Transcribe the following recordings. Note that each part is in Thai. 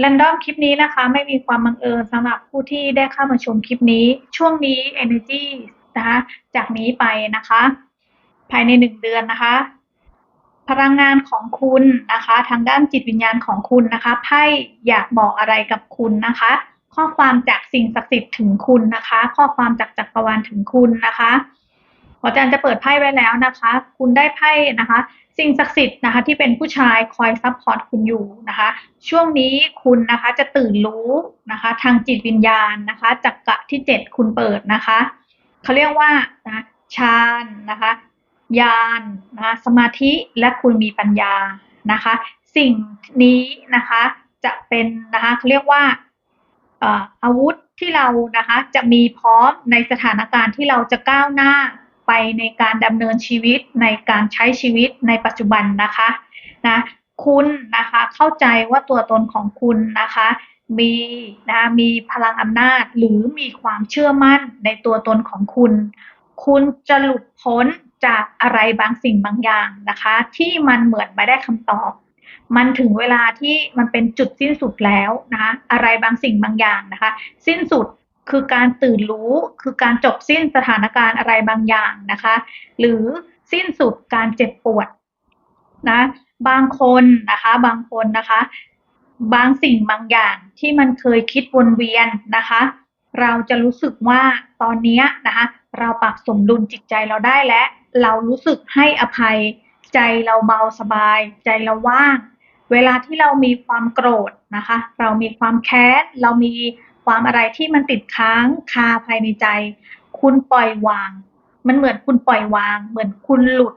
แรนดอมคลิปนี้นะคะ ไม่มีความบังเอิญสำหรับผู้ที่ได้เข้ามาชมคลิปนี้ ช่วงนี้ Energy นะคะจากนี้ไปนะคะ ภายในหนึ่งเดือนนะคะ พลังงานของคุณนะคะ ทางด้านจิตวิญญาณของคุณนะคะไพ่อยากบอกอะไรกับคุณนะคะ ข้อความจากสิ่งศักดิ์สิทธิ์ถึงคุณนะคะ ข้อความจากจักรวาลถึงคุณนะคะ ออาจารย์จะเปิดไพ่ไว้แล้วนะคะ คุณได้ไพ่นะคะ สิ่งศักดิ์สิทธิ์นะคะ ที่เป็นผู้ชายคอยซัพพอร์ตคุณอยู่นะคะ ช่วงนี้คุณนะคะจะตื่นรู้นะคะ ทางจิตวิญญาณนะคะจักกะที่เจ็ดคุณเปิดนะคะเขาเรียกว่านะฌานนะคะญาณนะคะสมาธิและคุณมีปัญญานะคะ สิ่งนี้นะคะจะเป็นนะคะเขาเรียกว่าอาวุธที่เรานะคะจะมีพร้อมในสถานการณ์ที่เราจะก้าวหน้า ไปในการดำเนินชีวิตในการใช้ชีวิตในปัจจุบันนะคะนะคุณนะคะเข้าใจว่าตัวตนของคุณนะคะมีนะมีพลังอำนาจหรือมีความเชื่อมั่นในตัวตนของคุณ คุณจะหลุดพ้นจากอะไรบางสิ่งบางอย่างนะคะ ที่มันเหมือนไม่ได้คำตอบ มันถึงเวลาที่มันเป็นจุดสิ้นสุดแล้วนะอะไรบางสิ่งบางอย่างนะคะ สิ้นสุด คือการตื่นรู้คือการจบสิ้นสถานการณ์อะไรบางอย่างนะคะ หรือสิ้นสุดการเจ็บปวดนะบางคนนะคะบางคนนะคะ บางสิ่งบางอย่างที่มันเคยคิดวนเวียนนะคะ เราจะรู้สึกว่าตอนนี้นะคะ เราปรับสมดุลจิตใจเราได้และ เรารู้สึกให้อภัยใจเราเบาสบาย ใจเราว่าง เวลาที่เรามีความโกรธนะคะ เรามีความแค้นเรามี ความอะไรที่มันติดค้างคาภายในใจ คุณปล่อยวาง มันเหมือนคุณปล่อยวาง เหมือนคุณหลุด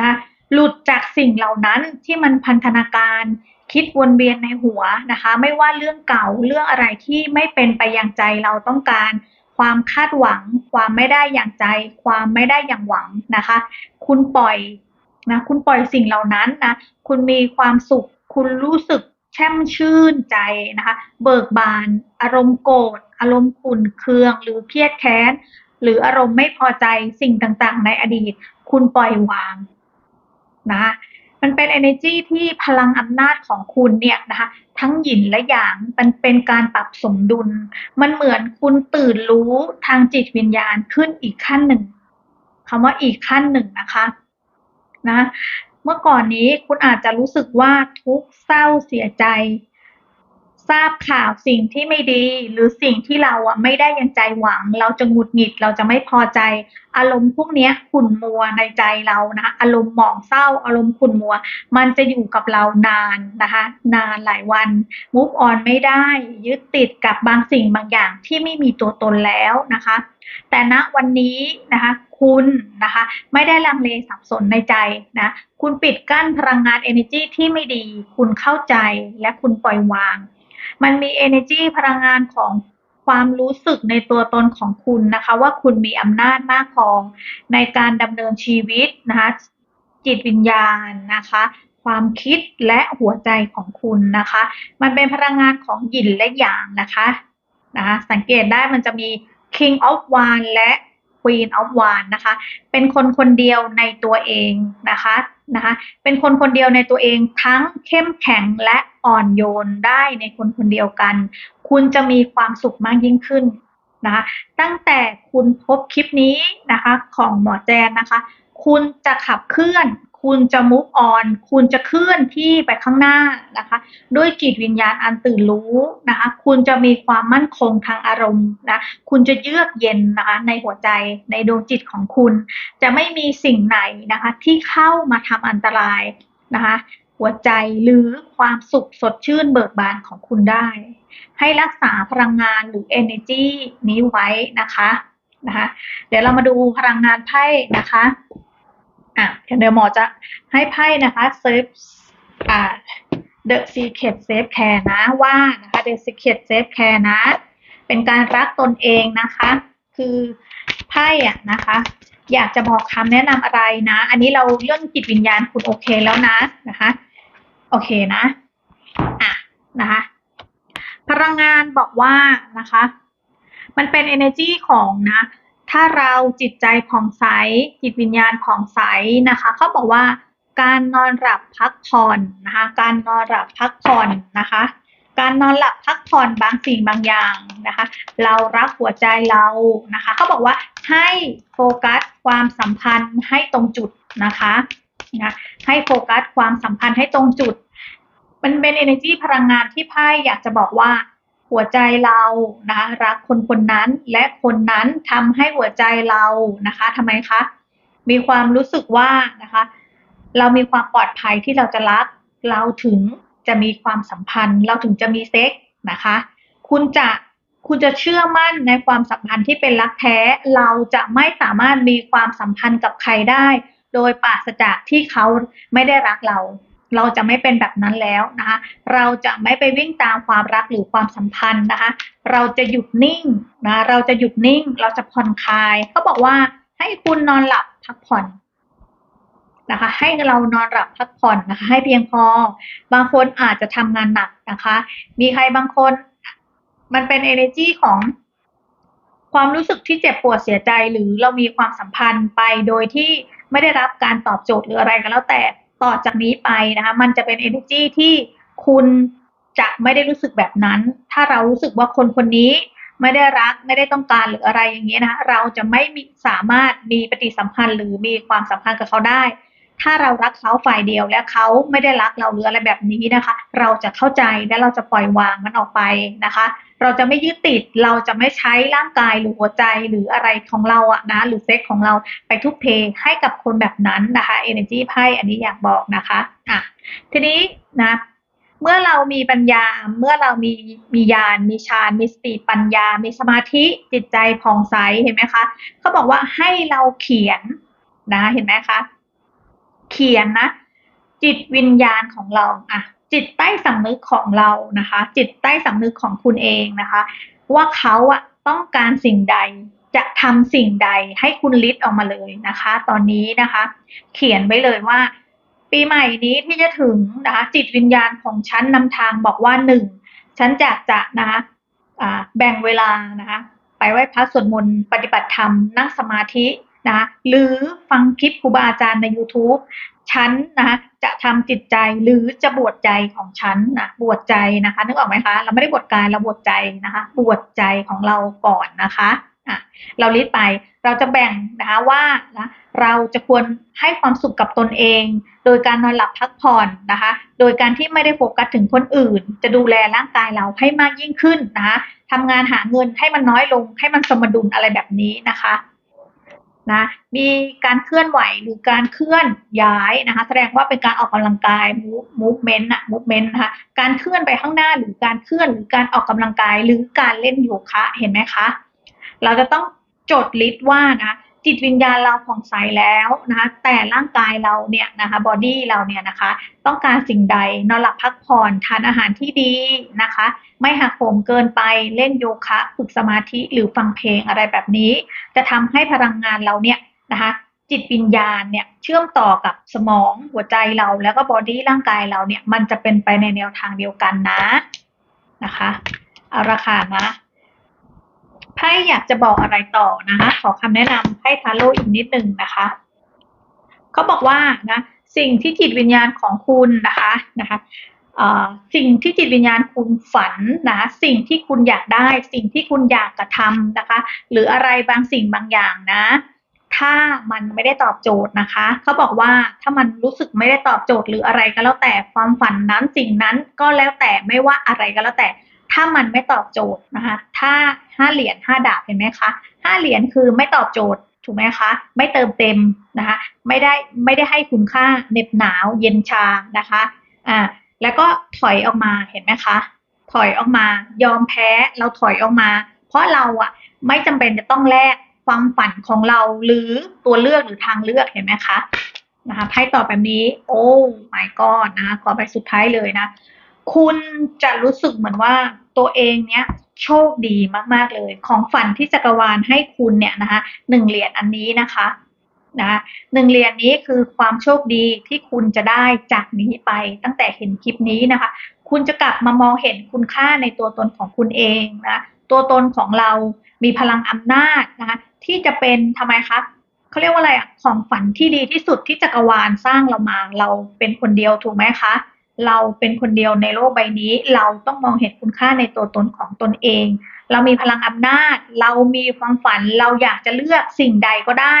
นะหลุดจากสิ่งเหล่านั้นที่มันพันธนาการคิดวนเวียนในหัวนะคะ ไม่ว่าเรื่องเก่าเรื่องอะไรที่ไม่เป็นไปอย่างใจเราต้องการ ความคาดหวัง ความไม่ได้อย่างใจ ความไม่ได้อย่างหวังนะคะ คุณปล่อยนะคุณปล่อยสิ่งเหล่านั้นนะคุณมีความสุข คุณรู้สึก แช่มชื่นใจนะคะ เบิกบาน อารมณ์โกรธ อารมณ์ขุ่นเคือง หรือเครียดแค้น หรืออารมณ์ไม่พอใจสิ่งต่างๆ ในอดีต คุณปล่อยวางนะมันเป็น energy ที่พลังอำนาจของคุณเนี่ยนะคะทั้งหยินและหยางมันเป็นการปรับสมดุล มันเหมือนคุณตื่นรู้ทางจิตวิญญาณขึ้นอีกขั้นหนึ่งคำว่าอีกขั้นหนึ่งนะคะนะ เมื่อก่อนนี้คุณอาจจะรู้สึกว่าทุกข์เศร้าเสียใจ ทราบข่าวสิ่งที่ไม่ดี หรือสิ่งที่เราอะไม่ได้ยังใจหวัง เราจะหงุดหงิดเราจะไม่พอใจ อารมณ์พวกนี้ขุ่นมัวในใจเรานะคะอารมณ์หมองเศร้า อารมณ์ขุ่นมัว มันจะอยู่กับเรานานนะคะ นานหลายวันมุฟออนไม่ได้ ยึดติดกับบางสิ่งบางอย่างที่ไม่มีตัวตนแล้วนะคะ แต่ณวันนี้นะคะ คุณนะคะ ไม่ได้ลังเลสับสนในใจนะ คุณปิดกั้นพลังงาน energy ที่ไม่ดี คุณเข้าใจและคุณปล่อยวาง มันมี energy พลังงานของความรู้สึกในตัวตนของคุณนะคะ ว่าคุณมีอำนาจมากพอในการดำเนินชีวิตนะคะ จิตวิญญาณนะคะ ความคิดและหัวใจของคุณนะคะ มันเป็นพลังงานของหยินและหยางนะคะนะคะสังเกตได้มันจะมี King of Wands และ Queen of Wands นะคะ เป็นคนคนเดียวในตัวเองนะคะนะคะ เป็นคนคนเดียวในตัวเองทั้งเข้มแข็งและอ่อนโยนได้ในคนคนเดียวกัน คุณจะมีความสุขมากยิ่งขึ้นนะคะ ตั้งแต่คุณพบคลิปนี้นะคะของหมอแจนนะคะ คุณจะขับเคลื่อน คุณจะมุกออนคุณจะเคลื่อนที่ไปข้างหน้านะคะ ด้วยจิตวิญญาณอันตื่นรู้นะคะ คุณจะมีความมั่นคงทางอารมณ์นะ คุณจะเยือกเย็นนะคะในหัวใจในดวงจิตของคุณ จะไม่มีสิ่งไหนนะคะ ที่เข้ามาทำอันตรายนะคะ หัวใจหรือความสุขสดชื่นเบิกบานของคุณได้ ให้รักษาพลังงานหรือ energy นี้ไว้นะคะนะคะ เดี๋ยวเรามาดูพลังงานไพ่นะคะ อะเดี๋ยวหมอจะให้ไพ่นะคะเซฟอ่า The Secret Safe Care นะว่านะคะ The Secret Safe Care นะ เป็นการรักตนเองนะคะ คือไพ่อะนะคะ อยากจะบอกคำแนะนำอะไรนะ อันนี้เราเรื่องจิตวิญญาณคุณโอเคแล้วนะนะคะ โอเคนะ อะนะคะ พลังงานบอกว่านะคะ มันเป็น energy ของนะ ถ้าเราจิตใจผ่องใส จิตวิญญาณผ่องใสนะคะเขาบอกว่าการนอนหลับพักผ่อนนะคะการนอนหลับพักผ่อนนะคะการนอนหลับพักผ่อนบางสิ่งบางอย่างนะคะ เรารักหัวใจเรานะคะเขาบอกว่าให้โฟกัสความสัมพันธ์ให้ตรงจุดนะคะนะให้โฟกัสความสัมพันธ์ให้ตรงจุด มันเป็น energy พลังงานที่ไพ่อยากจะบอกว่า หัวใจเรานะคะรักคนคนนั้นและคนนั้นทำให้หัวใจเรานะคะทำไมคะ มีความรู้สึกว่านะคะ เรามีความปลอดภัยที่เราจะรัก เราถึงจะมีความสัมพันธ์ เราถึงจะมีเซ็กนะคะ คุณจะคุณจะเชื่อมั่นในความสัมพันธ์ที่เป็นรักแท้ เราจะไม่สามารถมีความสัมพันธ์กับใครได้ โดยปราศจากที่เขาไม่ได้รักเรา เราจะไม่เป็นแบบนั้นแล้วนะคะเราจะไม่ไปวิ่งตามความรักหรือความสัมพันธ์นะคะ เราจะหยุดนิ่งนะเราจะหยุดนิ่ง เราจะผ่อนคลายเขาบอกว่าให้คุณนอนหลับพักผ่อนนะคะ ให้เรานอนหลับพักผ่อนนะคะ ให้เพียงพอ บางคนอาจจะทำงานหนักนะคะ มีใครบางคน มันเป็น energy ของความรู้สึกที่เจ็บปวดเสียใจหรือเรามีความสัมพันธ์ไปโดยที่ไม่ได้รับการตอบโจทย์หรืออะไรก็แล้วแต่ ต่อจากนี้ไปนะคะ มันจะเป็น energy ที่คุณจะไม่ได้รู้สึกแบบนั้น ถ้าเรารู้สึกว่าคนคนนี้ไม่ได้รักไม่ได้ต้องการหรืออะไรอย่างนี้ยนะคะเราจะไม่มีสามารถมีปฏิสัมพันธ์หรือมีความสัมพันธ์กับเขาได้ ถ้าเรารักเขาฝ่ายเดียวและเขาไม่ได้รักเราหรืออะไรแบบนี้นะคะ เราจะเข้าใจและเราจะปล่อยวางมันออกไปนะคะ เราจะไม่ยึดติดเราจะไม่ใช้ร่างกายหรือหัวใจหรืออะไรของเราอะนะหรือเซ็กของเราไปทุกเพให้กับคนแบบนั้นนะคะ energy ไพ่อันนี้อยากบอกนะคะอะทีนี้นะเมื่อเรามีปัญญา เมื่อเรามีมีญาณ มีฌาน มีสติปัญญา มีสมาธิจิตใจผ่องใส เห็นไหมคะ เขาบอกว่าให้เราเขียนนะ เห็นไหมคะ เขียนนะ จิตวิญญาณของเราอะ จิตใต้สำนึกของเรานะคะ จิตใต้สำนึกของคุณเองนะคะ ว่าเขาอะต้องการสิ่งใดจะทำสิ่งใดให้คุณลิสต์ออกมาเลยนะคะ ตอนนี้นะคะ เขียนไว้เลยว่า ปีใหม่นี้ที่จะถึงนะคะ จิตวิญญาณของฉันนำทางบอกว่าหนึ่งฉันจะจะนะคะแบ่งเวลานะคะไปไหว้พระสวดมนต์ปฏิบัติธรรมนั่งสมาธินะหรือฟังคลิปครูบาอาจารย์ใน YouTube ฉันนะคะจะทำจิตใจหรือจะบวชใจของฉันนะบวชใจนะคะ นึกออกไหมคะ เราไม่ได้บวชกายเราบวชใจนะคะ บวชใจของเราก่อนนะคะอะเราลิสต์ไปเราจะแบ่งนะคะว่านะเราจะควรให้ความสุขกับตนเอง โดยการนอนหลับพักผ่อนนะคะ โดยการที่ไม่ได้โฟกัสถึงคนอื่น จะดูแลร่างกายเราให้มากยิ่งขึ้นนะคะทำงานหาเงินให้มันน้อยลงให้มันสมดุลอะไรแบบนี้นะคะ นะมีการเคลื่อนไหวหรือการเคลื่อนย้ายนะคะแสดงว่าเป็นการออกกำลังกาย movement อะ movement นะคะการเคลื่อนไปข้างหน้าหรือการเคลื่อนหรือการออกกำลังกายหรือการเล่นโยคะเห็นไหมคะ เราจะต้องจดลิสต์ว่านะ จิตวิญญาณเราผ่องใสแล้วนะคะแต่ร่างกายเราเนี่ยนะคะบอดี้เราเนี่ยนะคะต้องการสิ่งใดนอนหลับพักผ่อนทานอาหารที่ดีนะคะ ไม่หักโหมเกินไปเล่นโยคะฝึกสมาธิหรือฟังเพลงอะไรแบบนี้ จะทำให้พลังงานเราเนี่ยนะคะจิตวิญญาณเนี่ยเชื่อมต่อกับสมองหัวใจเราแล้วก็บอดี้ร่างกายเราเนี่ยมันจะเป็นไปในแนวทางเดียวกันนะนะคะเอาราคานะไพ่ อยากจะบอกอะไรต่อนะคะขอคำแนะนำไพ่ทาโร่อีกนิดหนึ่งนะคะเขาบอกว่านะสิ่งที่จิตวิญญาณของคุณนะคะนะคะสิ่งที่จิตวิญญาณคุณฝันนะสิ่งที่คุณอยากได้ สิ่งที่คุณอยากกระทำนะคะ หรืออะไรบางสิ่งบางอย่างนะ ถ้ามันไม่ได้ตอบโจทย์นะคะเขาบอกว่าถ้ามันรู้สึกไม่ได้ตอบโจทย์หรืออะไรก็แล้วแต่ความฝันนั้นสิ่งนั้นก็แล้วแต่ไม่ว่าอะไรก็แล้วแต่ ถ้ามันไม่ตอบโจทย์นะคะ ถ้าห้าเหรียญห้าดาบเห็นไหมคะห้าเหรียญคือไม่ตอบโจทย์ถูกไหมคะ ไม่เติมเต็มนะคะ ไม่ได้ไม่ได้ให้คุณค่าเหน็บหนาวเย็นชานะคะอ่าแล้วก็ถอยออกมาเห็นไหมคะ ถอยออกมายอมแพ้เราถอยออกมา เพราะเราอะไม่จำเป็นจะต้องแลกความฝันของเราหรือตัวเลือกหรือทางเลือกเห็นไหมคะนะคะไพ่ตอบแบบนี้ โอ้ my god นะขอไปสุดท้ายเลยนะ คุณจะรู้สึกเหมือนว่าตัวเองเนี้ยโชคดีมากๆเลย ของฝันที่จักรวาลให้คุณเนี่ยนะคะหนึ่งเหรียญอันนี้นะคะนะหนึ่งเหรียญนี้คือความโชคดีที่คุณจะได้จากนี้ไปตั้งแต่เห็นคลิปนี้นะคะ คุณจะกลับมามองเห็นคุณค่าในตัวตนของคุณเองนะตัวตนของเรามีพลังอำนาจนะคะที่จะเป็นทำไมคะเขาเรียกว่าอะไรอะของฝันที่ดีที่สุดที่จักรวาลสร้างเรามาเราเป็นคนเดียวถูกไหมคะ เราเป็นคนเดียวในโลกใบนี้ เราต้องมองเห็นคุณค่าในตัวตนของตนเอง เรามีพลังอำนาจ เรามีความฝัน เราอยากจะเลือกสิ่งใดก็ได้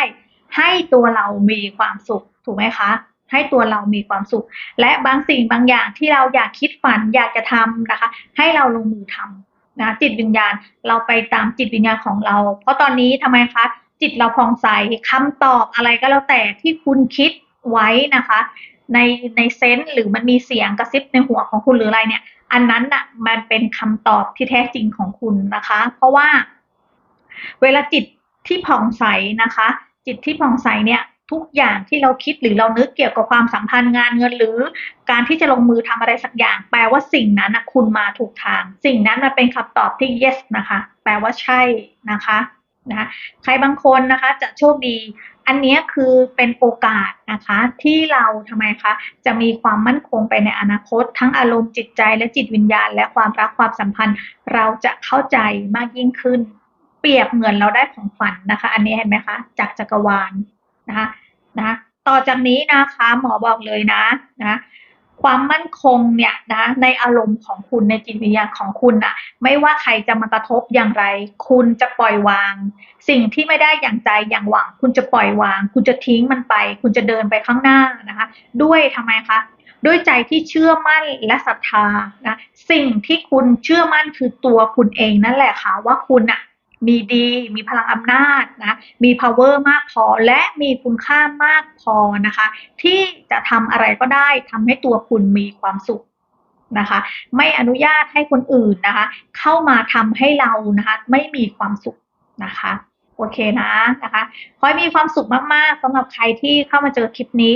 ให้ตัวเรามีความสุขถูกไหมคะ ให้ตัวเรามีความสุข และบางสิ่งบางอย่างที่เราอยากคิดฝันอยากจะทำนะคะ ให้เราลงมือทำนะจิตวิญญาณเราไปตามจิตวิญญาณของเรา เพราะตอนนี้ทำไมคะจิตเราผ่องใสคำตอบอะไรก็แล้วแต่ที่คุณคิดไว้นะคะ ในในเซนส์หรือมันมีเสียงกระซิบในหัวของคุณหรืออะไรเนี่ย อันนั้นน่ะมันเป็นคำตอบที่แท้จริงของคุณนะคะ เพราะว่า เวลาจิตที่ผ่องใสนะคะ จิตที่ผ่องใสเนี่ย ทุกอย่างที่เราคิดหรือเรานึกเกี่ยวกับความสัมพันธ์งานเงินหรือ การที่จะลงมือทำอะไรสักอย่าง แปลว่าสิ่งนั้นนะคุณมาถูกทาง สิ่งนั้นมันเป็นคำตอบที่ yes นะคะ แปลว่าใช่นะคะ นะใครบางคนนะคะจะโชคดี อันนี้คือเป็นโอกาสนะคะที่เราทำไมคะจะมีความมั่นคงไปในอนาคต ทั้งอารมณ์จิตใจและจิตวิญญาณ และความรักความสัมพันธ์ เราจะเข้าใจมากยิ่งขึ้น เปรียบเหมือนเราได้ของฝันนะคะ อันนี้เห็นไหมคะจากจักรวาลนะคะนะต่อจากนี้นะคะหมอบอกเลยนะนะ ความมั่นคงเนี่ยนะในอารมณ์ของคุณในจิตวิญญาณของคุณอะไม่ว่าใครจะมากระทบอย่างไร คุณจะปล่อยวาง สิ่งที่ไม่ได้อย่างใจอย่างหวัง คุณจะปล่อยวาง คุณจะทิ้งมันไป คุณจะเดินไปข้างหน้านะคะ ด้วยทำไมคะด้วยใจที่เชื่อมั่นและศรัทธานะสิ่งที่คุณเชื่อมั่นคือตัวคุณเองนั่นแหละค่ะว่าคุณอะ มีดี มีพลังอำนาจนะ มี power มากพอและมีคุณค่ามากพอนะคะ ที่จะทำอะไรก็ได้ทำให้ตัวคุณมีความสุขนะคะ ไม่อนุญาตให้คนอื่นนะคะ เข้ามาทำให้เรานะคะ ไม่มีความสุขนะคะโอเคนะนะคะขอให้มีความสุขมากๆสำหรับใครที่เข้ามาเจอคลิปนี้